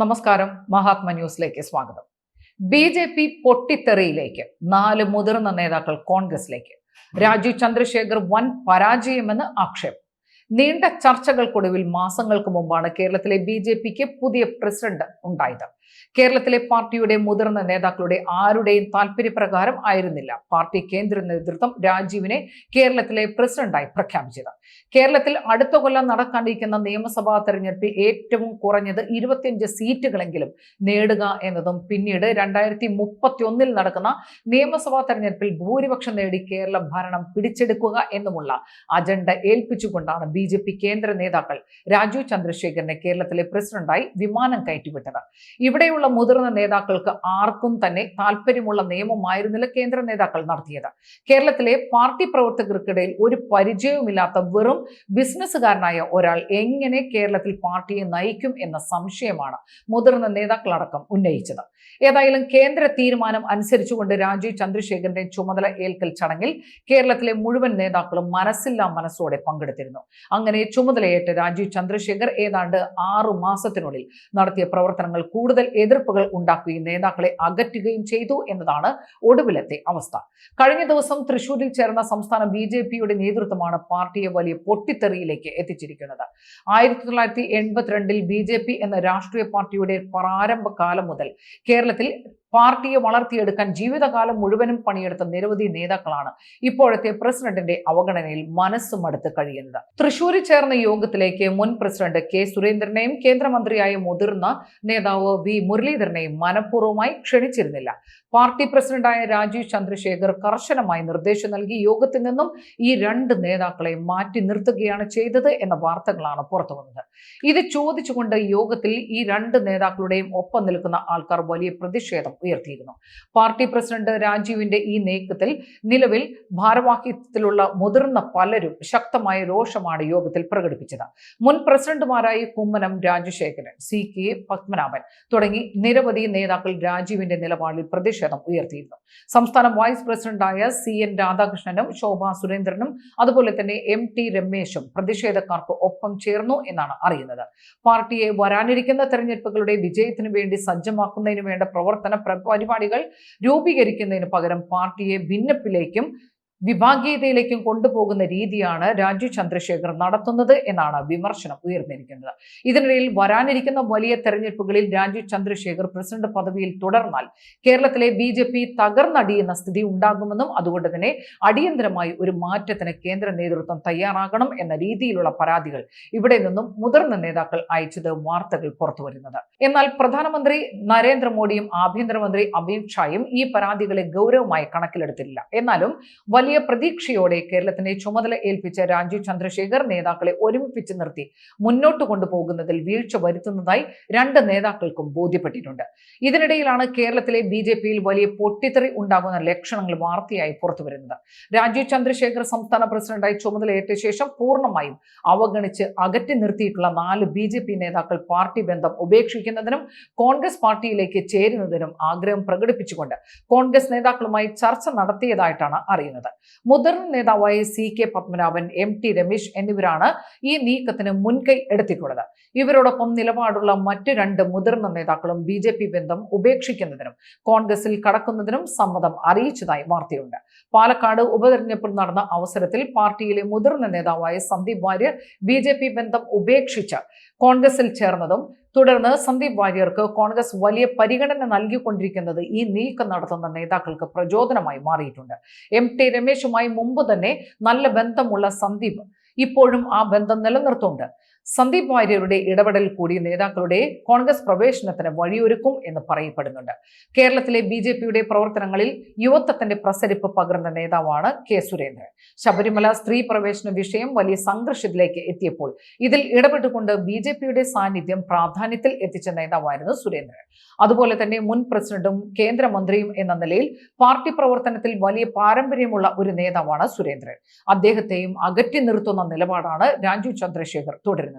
നമസ്കാരം. മഹാത്മ ന്യൂസിലേക്ക് സ്വാഗതം. ബി ജെ പി പൊട്ടിത്തെറിയിലേക്ക് നാല് മുതിർന്ന നേതാക്കൾ കോൺഗ്രസിലേക്ക്. രാജീവ് ചന്ദ്രശേഖർ വൻ പരാജയമെന്ന് ആക്ഷേപം. നീണ്ട ചർച്ചകൾക്കൊടുവിൽ മാസങ്ങൾക്ക് മുമ്പാണ് കേരളത്തിലെ ബി ജെ പിക്ക് പുതിയ പ്രസിഡന്റ് ഉണ്ടായത്. കേരളത്തിലെ പാർട്ടിയുടെ മുതിർന്ന നേതാക്കളുടെ ആരുടെയും താല്പര്യപ്രകാരം ആയിരുന്നില്ല. പാർട്ടി കേന്ദ്ര നേതൃത്വം രാജീവിനെ കേരളത്തിലെ പ്രസിഡന്റായി പ്രഖ്യാപിച്ചത്. കേരളത്തിൽ അടുത്ത കൊല്ലം നടക്കാനിരിക്കുന്ന നിയമസഭാ തെരഞ്ഞെടുപ്പിൽ ഏറ്റവും കുറഞ്ഞത് ഇരുപത്തിയഞ്ച് സീറ്റുകളെങ്കിലും നേടുക എന്നതും പിന്നീട് രണ്ടായിരത്തി മുപ്പത്തി ഒന്നിൽ നടക്കുന്ന നിയമസഭാ തെരഞ്ഞെടുപ്പിൽ ഭൂരിപക്ഷം നേടി കേരള ഭരണം പിടിച്ചെടുക്കുക എന്നുമുള്ള അജണ്ട ഏൽപ്പിച്ചുകൊണ്ടാണ് ബി ജെ പി കേന്ദ്ര നേതാക്കൾ രാജീവ് ചന്ദ്രശേഖരനെ കേരളത്തിലെ പ്രസിഡന്റായി വിമാനം കയറ്റിവിട്ടത്. ഇവിടെയുള്ള മുതിർന്ന നേതാക്കൾക്ക് ആർക്കും തന്നെ താല്പര്യമുള്ള നിയമമായിരുന്നില്ല കേന്ദ്ര നേതാക്കൾ നടത്തിയത്. കേരളത്തിലെ പാർട്ടി പ്രവർത്തകർക്കിടയിൽ ഒരു പരിചയവുമില്ലാത്ത വെറും ബിസിനസ്സുകാരനായ ഒരാൾ എങ്ങനെ കേരളത്തിൽ പാർട്ടിയെ നയിക്കും എന്ന സംശയമാണ് മുതിർന്ന നേതാക്കളടക്കം ഉന്നയിച്ചത്. ഏതായാലും കേന്ദ്ര തീരുമാനം അനുസരിച്ചുകൊണ്ട് രാജീവ് ചന്ദ്രശേഖരന്റെ ചുമതല ഏൽക്കൽ ചടങ്ങിൽ കേരളത്തിലെ മുഴുവൻ നേതാക്കളും മനസ്സില്ലാ മനസ്സോടെ പങ്കെടുത്തിരുന്നു. അങ്ങനെ ചുമതലയേറ്റ രാജീവ് ചന്ദ്രശേഖർ ഏതാണ്ട് ആറു മാസത്തിനുള്ളിൽ നടത്തിയ പ്രവർത്തനങ്ങൾ കൂടുതൽ എതിർപ്പുകൾ ഉണ്ടാക്കുകയും നേതാക്കളെ അകറ്റുകയും ചെയ്തു എന്നതാണ് ഒടുവിലത്തെ അവസ്ഥ. കഴിഞ്ഞ ദിവസം തൃശൂരിൽ ചേർന്ന സംസ്ഥാന ബി ജെ പിയുടെ നേതൃത്വമാണ് പാർട്ടിയെ വലിയ പൊട്ടിത്തെറിയിലേക്ക് എത്തിച്ചിരിക്കുന്നത്. ആയിരത്തി തൊള്ളായിരത്തി എൺപത്തിരണ്ടിൽ ബി ജെ പി എന്ന രാഷ്ട്രീയ പാർട്ടിയുടെ പ്രാരംഭ പ്രാരംഭകാലം മുതൽ കേരളത്തിൽ പാർട്ടിയെ വളർത്തിയെടുക്കാൻ ജീവിതകാലം മുഴുവനും പണിയെടുത്ത നിരവധി നേതാക്കളാണ് ഇപ്പോഴത്തെ പ്രസിഡന്റിന്റെ അവഗണനയിൽ മനസ്സും അടുത്ത് കഴിയുന്നത്. തൃശൂരിൽ ചേർന്ന യോഗത്തിലേക്ക് മുൻ പ്രസിഡന്റ് കെ സുരേന്ദ്രനെയും കേന്ദ്രമന്ത്രിയായ മുതിർന്ന നേതാവ് വി മുരളീധരനെയും മനഃപൂർവമായി ക്ഷണിച്ചിരുന്നില്ല. പാർട്ടി പ്രസിഡന്റായ രാജീവ് ചന്ദ്രശേഖർ കർശനമായി നിർദ്ദേശം നൽകി യോഗത്തിൽ നിന്നും ഈ രണ്ട് നേതാക്കളെ മാറ്റി നിർത്തുകയാണ് ചെയ്തത് എന്ന വാർത്തകളാണ് പുറത്തു വന്നത്. ഇത് ചോദിച്ചുകൊണ്ട് യോഗത്തിൽ ഈ രണ്ട് നേതാക്കളുടെയും ഒപ്പം നിൽക്കുന്ന ആൾക്കാർ വലിയ പ്രതിഷേധം ഉയർത്തിയിരുന്നു. പാർട്ടി പ്രസിഡന്റ് രാജീവിന്റെ ഈ നീക്കത്തിൽ നിലവിൽ ഭാരവാഹിത്വത്തിലുള്ള മുതിർന്ന പലരും ശക്തമായ രോഷമാണ് യോഗത്തിൽ പ്രകടിപ്പിച്ചത്. മുൻ പ്രസിഡന്റുമാരായ കുമ്മനം രാജശേഖരൻ സി കെ പത്മനാഭൻ തുടങ്ങി നിരവധി നേതാക്കൾ രാജീവിന്റെ നിലപാടിൽ പ്രതിഷേധം ഉയർത്തിയിരുന്നു. സംസ്ഥാന വൈസ് പ്രസിഡന്റായ സി എൻ രാധാകൃഷ്ണനും ശോഭ സുരേന്ദ്രനും അതുപോലെ തന്നെ എം ടി രമേശും പ്രതിഷേധക്കാർക്ക് ഒപ്പം ചേർന്നു എന്നാണ് അറിയുന്നത്. പാർട്ടിയെ വരാനിരിക്കുന്ന തെരഞ്ഞെടുപ്പുകളുടെ വിജയത്തിനു വേണ്ടി സജ്ജമാക്കുന്നതിന് വേണ്ട പ്രവർത്തന പ്ര- പരിപാടികൾ രൂപീകരിക്കുന്നതിന് പകരം പാർട്ടിയെ ഭിന്നപ്പിലേക്കും വിഭാഗീയതയിലേക്കും കൊണ്ടുപോകുന്ന രീതിയാണ് രാജു ചന്ദ്രശേഖർ നടത്തുന്നത് എന്നാണ് വിമർശനം ഉയർന്നിരിക്കുന്നത്. ഇതിനിടയിൽ വരാനിരിക്കുന്ന വലിയ തെരഞ്ഞെടുപ്പുകളിൽ രാജു ചന്ദ്രശേഖർ പ്രസിഡന്റ് പദവിയിൽ തുടർന്നാൽ കേരളത്തിലെ ബി ജെ പി തകർന്നടിയുന്ന സ്ഥിതി ഉണ്ടാകുമെന്നും അതുകൊണ്ട് തന്നെ അടിയന്തരമായി ഒരു മാറ്റത്തിന് കേന്ദ്ര നേതൃത്വം തയ്യാറാകണം എന്ന രീതിയിലുള്ള പരാതികൾ ഇവിടെ നിന്നും മുതിർന്ന നേതാക്കൾ അയച്ചത് വാർത്തകൾ പുറത്തുവരുന്നത്. എന്നാൽ പ്രധാനമന്ത്രി നരേന്ദ്രമോദിയും ആഭ്യന്തരമന്ത്രി അമിത് ഷായും ഈ പരാതികളെ ഗൗരവമായി കണക്കിലെടുത്തില്ല എന്നാലും വലിയ പ്രതീക്ഷയോടെ കേരളത്തിന്റെ ചുമതല ഏൽപ്പിച്ച രാജീവ് ചന്ദ്രശേഖർ നേതാക്കളെ ഒരുമിപ്പിച്ച് നിർത്തി മുന്നോട്ട് കൊണ്ടുപോകുന്നതിൽ വീഴ്ച വരുത്തുന്നതായി രണ്ട് നേതാക്കൾക്കും ബോധ്യപ്പെട്ടിട്ടുണ്ട്. ഇതിനിടയിലാണ് കേരളത്തിലെ ബി വലിയ പൊട്ടിത്തെറി ഉണ്ടാകുന്ന ലക്ഷണങ്ങൾ വാർത്തയായി പുറത്തുവരുന്നത്. രാജീവ് ചന്ദ്രശേഖർ സംസ്ഥാന പ്രസിഡന്റായി ചുമതലയേറ്റ ശേഷം പൂർണമായും അവഗണിച്ച് അകറ്റി നിർത്തിയിട്ടുള്ള നാല് ബി ജെ പി നേതാക്കൾ പാർട്ടി ബന്ധം ഉപേക്ഷിക്കുന്നതിനും കോൺഗ്രസ് പാർട്ടിയിലേക്ക് ചേരുന്നതിനും ആഗ്രഹം പ്രകടിപ്പിച്ചുകൊണ്ട് കോൺഗ്രസ് നേതാക്കളുമായി ചർച്ച നടത്തിയതായിട്ടാണ് അറിയുന്നത്. മുതിർന്ന നേതാവായ C K Padmanabhan M T Ramesh എന്നിവരാണ് ഈ നീക്കത്തിന് മുൻകൈ എടുത്തിട്ടുള്ളത്. ഇവരോടൊപ്പം നിലപാടുള്ള മറ്റ് രണ്ട് മുതിർന്ന നേതാക്കളും ബി ജെ പി ബന്ധം ഉപേക്ഷിക്കുന്നതിനും കോൺഗ്രസിൽ കടക്കുന്നതിനും സമ്മതം അറിയിച്ചതായി വാർത്തയുണ്ട്. പാലക്കാട് ഉപതെരഞ്ഞെടുപ്പ് നടന്ന അവസരത്തിൽ പാർട്ടിയിലെ മുതിർന്ന നേതാവായ സന്ദീപ് വാര്യർ ബി ബന്ധം ഉപേക്ഷിച്ച് കോൺഗ്രസിൽ ചേർന്നതും തുടർന്ന് സന്ദീപ് വാര്യർക്ക് കോൺഗ്രസ് വലിയ പരിഗണന നൽകിക്കൊണ്ടിരിക്കുന്നത് ഈ നീക്കം നടത്തുന്ന നേതാക്കൾക്ക് പ്രചോദനമായി മാറിയിട്ടുണ്ട്. എം ടി രമേശുമായി മുമ്പ് തന്നെ നല്ല ബന്ധമുള്ള സന്ദീപ് ഇപ്പോഴും ആ ബന്ധം നിലനിർത്തുന്നുണ്ട്. സന്ദീപ് വാര്യരുടെ ഇടപെടൽ കൂടി നേതാക്കളുടെ കോൺഗ്രസ് പ്രവേശനത്തിന് വഴിയൊരുക്കും എന്ന് പറയപ്പെടുന്നുണ്ട്. കേരളത്തിലെ ബി ജെ പിയുടെ പ്രവർത്തനങ്ങളിൽ യുവത്വത്തിന്റെ പ്രസരിപ്പ് പകർന്ന നേതാവാണ് കെ സുരേന്ദ്രൻ. ശബരിമല സ്ത്രീ പ്രവേശന വിഷയം വലിയ സംഘർഷത്തിലേക്ക് എത്തിയപ്പോൾ ഇതിൽ ഇടപെട്ടുകൊണ്ട് ബി ജെ പിയുടെ സാന്നിധ്യം പ്രാധാന്യത്തിൽ എത്തിച്ച നേതാവായിരുന്നു സുരേന്ദ്രൻ. അതുപോലെ തന്നെ മുൻ പ്രസിഡന്റും കേന്ദ്രമന്ത്രിയും എന്ന നിലയിൽ പാർട്ടി പ്രവർത്തനത്തിൽ വലിയ പാരമ്പര്യമുള്ള ഒരു നേതാവാണ് സുരേന്ദ്രൻ. അദ്ദേഹത്തെയും അകറ്റി നിർത്തുന്ന നിലപാടാണ് രാജു ചന്ദ്രശേഖർ തുടരുന്നത്.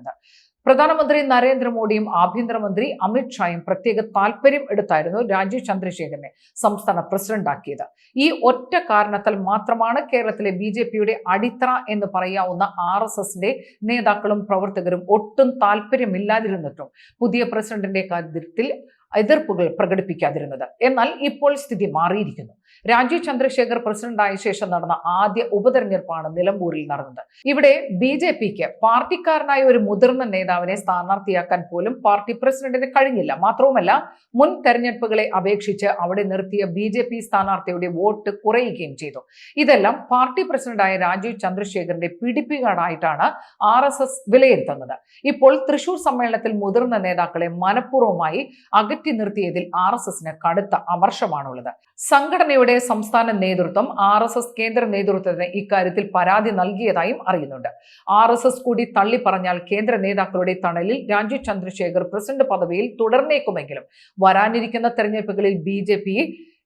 പ്രധാനമന്ത്രി നരേന്ദ്രമോദിയും ആഭ്യന്തരമന്ത്രി അമിത് ഷായും പ്രത്യേക താല്പര്യം എടുത്തായിരുന്നു രാജീവ് ചന്ദ്രശേഖരനെ സംസ്ഥാന പ്രസിഡന്റാക്കിയത്. ഈ ഒറ്റ കാരണത്താൽ മാത്രമാണ് കേരളത്തിലെ ബി ജെ പിയുടെ അടിത്തറ എന്ന് പറയാവുന്ന ആർ എസ് എസിന്റെ നേതാക്കളും പ്രവർത്തകരും ഒട്ടും താല്പര്യമില്ലാതിരുന്നിട്ടും പുതിയ പ്രസിഡന്റിന്റെ കാര്യത്തിൽ എതിർപ്പുകൾ പ്രകടിപ്പിക്കാതിരുന്നത്. എന്നാൽ ഇപ്പോൾ സ്ഥിതി മാറിയിരിക്കുന്നു. രാജീവ് ചന്ദ്രശേഖർ പ്രസിഡന്റായ ശേഷം നടന്ന ആദ്യ ഉപതെരഞ്ഞെടുപ്പാണ് നിലമ്പൂരിൽ നടന്നത്. ഇവിടെ ബി ജെ പിക്ക് പാർട്ടിക്കാരനായ ഒരു മുതിർന്ന നേതാവിനെ സ്ഥാനാർത്ഥിയാക്കാൻ പോലും പാർട്ടി പ്രസിഡന്റിന് കഴിഞ്ഞില്ല. മാത്രവുമല്ല മുൻ തെരഞ്ഞെടുപ്പുകളെ അപേക്ഷിച്ച് അവിടെ നിർത്തിയ ബി ജെ പി സ്ഥാനാർത്ഥിയുടെ വോട്ട് കുറയുകയും ചെയ്തു. ഇതെല്ലാം പാർട്ടി പ്രസിഡന്റായ രാജീവ് ചന്ദ്രശേഖറിന്റെ പിടിപ്പുകാടായിട്ടാണ് ആർ എസ് എസ് വിലയിരുത്തുന്നത്. ഇപ്പോൾ തൃശൂർ സമ്മേളനത്തിൽ മുതിർന്ന നേതാക്കളെ മനഃപൂർവമായി അകറ്റി നിർത്തിയതിൽ ആർ എസ് എസിന് കടുത്ത അമർഷമാണുള്ളത്. സംഘടനയുടെ സംസ്ഥാന നേതൃത്വം ആർ എസ് എസ് കേന്ദ്ര നേതൃത്വത്തിന് ഇക്കാര്യത്തിൽ പരാതി നൽകിയതായും അറിയുന്നുണ്ട്. ആർ എസ് എസ് കൂടി തള്ളിപ്പറഞ്ഞാൽ കേന്ദ്ര നേതാക്കളുടെ തണലിൽ രാജീവ് ചന്ദ്രശേഖർ പ്രസിഡന്റ് പദവിയിൽ തുടർന്നേക്കുമെങ്കിലും വരാനിരിക്കുന്ന തെരഞ്ഞെടുപ്പുകളിൽ ബി ജെ പി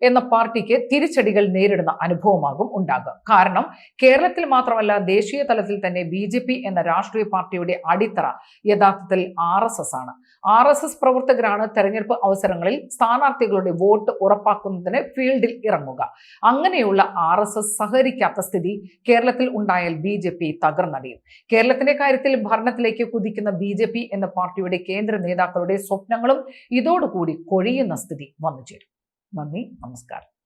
എന്ന പാർട്ടിക്ക് തിരിച്ചടികൾ നേരിടുന്ന അനുഭവമാകും ഉണ്ടാകുക. കാരണം കേരളത്തിൽ മാത്രമല്ല ദേശീയ തലത്തിൽ തന്നെ ബി ജെ പി എന്ന രാഷ്ട്രീയ പാർട്ടിയുടെ അടിത്തറ യഥാർത്ഥത്തിൽ ആർ എസ് എസ് ആണ്. ആർ എസ് എസ് പ്രവർത്തകരാണ് തെരഞ്ഞെടുപ്പ് അവസരങ്ങളിൽ സ്ഥാനാർത്ഥികളുടെ വോട്ട് ഉറപ്പാക്കുന്നതിന് ഫീൽഡിൽ ഇറങ്ങുക. അങ്ങനെയുള്ള ആർ എസ് എസ് സഹകരിക്കാത്ത സ്ഥിതി കേരളത്തിൽ ഉണ്ടായാൽ ബി ജെ പി തകർന്നടിയും. കേരളത്തിന്റെ കാര്യത്തിൽ ഭരണത്തിലേക്ക് കുതിക്കുന്ന ബി ജെ പി എന്ന പാർട്ടിയുടെ കേന്ദ്ര നേതാക്കളുടെ സ്വപ്നങ്ങളും ഇതോടുകൂടി കൊഴിയുന്ന സ്ഥിതി വന്നു ചേരും നന്ദി നമസ്കാരം.